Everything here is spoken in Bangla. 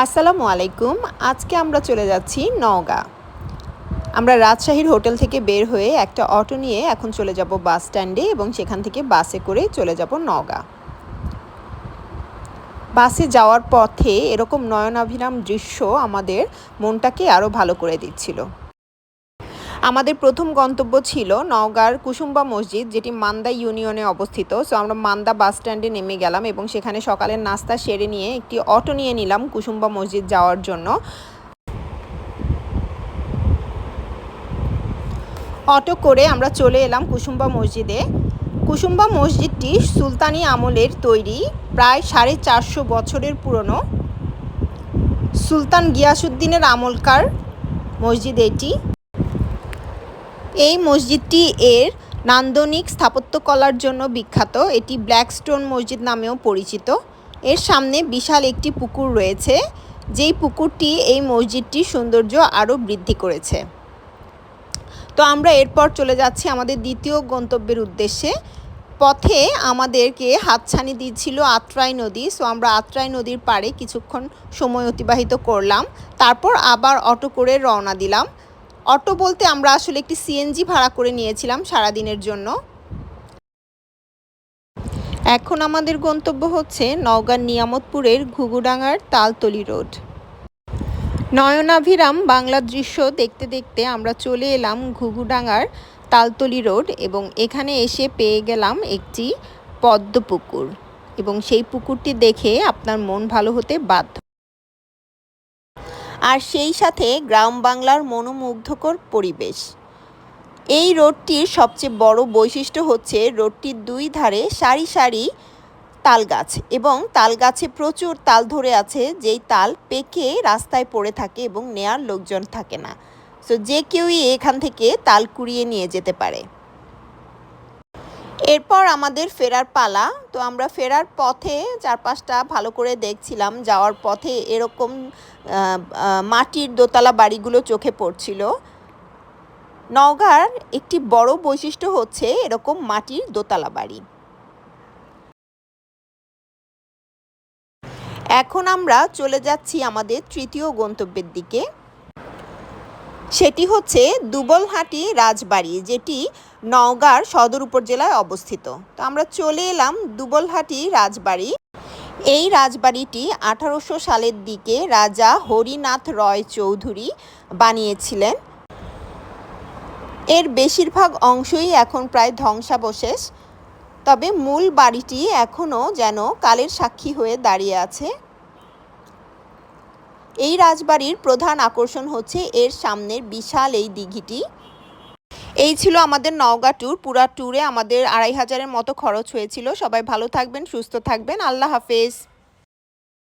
আসসালামু আলাইকুম। আজকে আমরা চলে যাচ্ছি নওগাঁ। আমরা রাজশাহীর হোটেল থেকে বের হয়ে একটা অটো নিয়ে এখন চলে যাব বাস স্ট্যান্ডে এবং সেখান থেকে বাসে করে চলে যাব নওগাঁ। বাসে যাওয়ার পথে এরকম নয়নাভিরাম দৃশ্য আমাদের মনটাকে আরও ভালো করে দিচ্ছিল। আমাদের প্রথম গন্তব্য ছিল নওগাঁর কুসুম্বা মসজিদ, যেটি মান্দা ইউনিয়নে অবস্থিত। সো আমরা মান্দা বাস স্ট্যান্ডে নেমে গেলাম এবং সেখানে সকালের নাস্তা সেরে নিয়ে একটি অটো নিয়ে নিলাম কুসুম্বা মসজিদ যাওয়ার জন্য। অটো করে আমরা চলে এলাম কুসুম্বা মসজিদে। কুসুম্বা মসজিদটি সুলতানি আমলের তৈরি, প্রায় সাড়ে চারশো বছরের পুরনো। সুলতান গিয়াসুদ্দিনের আমলকার মসজিদ এটি। এই মসজিদটি এর নান্দনিক স্থাপত্যকলার জন্য বিখ্যাত। এটি ব্ল্যাক স্টোন মসজিদ নামেও পরিচিত। এর সামনে বিশাল একটি পুকুর রয়েছে, যেই পুকুরটি এই মসজিদটির সৌন্দর্য আরও বৃদ্ধি করেছে। তো আমরা এরপর চলে যাচ্ছি আমাদের দ্বিতীয় গন্তব্যের উদ্দেশ্যে। পথে আমাদেরকে হাতছানি দিচ্ছিল আত্রাই নদী সো আমরা আত্রাই নদীর পাড়ে কিছুক্ষণ সময় অতিবাহিত করলাম। তারপর আবার অটো করে রওনা দিলাম। অটো বলতে আমরা আসলে একটি সিএনজি ভাড়া করে নিয়েছিলাম সারাদিনের জন্য। এখন আমাদের গন্তব্য হচ্ছে নওগাঁ নিয়ামতপুরের ঘুঘুডাঙ্গার তালতলি রোড। নয়নাভিরাম বাংলা দৃশ্য দেখতে দেখতে আমরা চলে এলাম ঘুঘুডাঙ্গার তালতলি রোড এবং এখানে এসে পেয়ে গেলাম একটি পদ্ম পুকুর এবং সেই পুকুরটি দেখে আপনার মন ভালো হতে বাধ্য আর সেই সাথে গ্রাম বাংলার মনোমুগ্ধকর পরিবেশ। এই রোডটির সবচেয়ে বড় বৈশিষ্ট্য হচ্ছে রোডটির দুই ধারে সারি সারি তাল গাছ এবং তাল গাছে প্রচুর তাল ধরে আছে, যেই তাল পেকে রাস্তায় পড়ে থাকে এবং নেয়ার লোকজন থাকে না। সো যে কেউই এখান থেকে তাল কুড়িয়ে নিয়ে যেতে পারে। এরপর আমাদের ফেরার পালা। তো আমরা ফেরার পথে চারপাশটা ভালো করে দেখছিলাম, যাওয়ার পথে এরকম মাটির দোতলা বাড়িগুলো চোখে পড়ছিল। নওগাঁর একটি বড় বৈশিষ্ট্য হচ্ছে এরকম মাটির দোতলা বাড়ি। এখন আমরা চলে যাচ্ছি আমাদের তৃতীয় গন্তব্যের দিকে। সেটি হচ্ছে দুবলহাটি রাজবাড়ি, যেটি নওগাঁর সদর উপজেলায় অবস্থিত। তো আমরা চলে এলাম দুবলহাটি রাজবাড়ি। এই রাজবাড়িটি আঠারোশো সালের দিকে রাজা হরিনাথ রয় চৌধুরী বানিয়েছিলেন। এর বেশিরভাগ অংশই এখন প্রায় ধ্বংসাবশেষ, তবে মূল বাড়িটি এখনও যেন কালের সাক্ষী হয়ে দাঁড়িয়ে আছে। এই রাজবাড়ির প্রধান আকর্ষণ হচ্ছে এর সামনের বিশাল এই দিঘিটি। এই ছিল আমাদের নওগাঁ ট্যুর পুরা ট্যুরে আমাদের আড়াই হাজারের মতো খরচ হয়েছিল। সবাই ভালো থাকবেন, সুস্থ থাকবেন। আল্লাহ হাফেজ।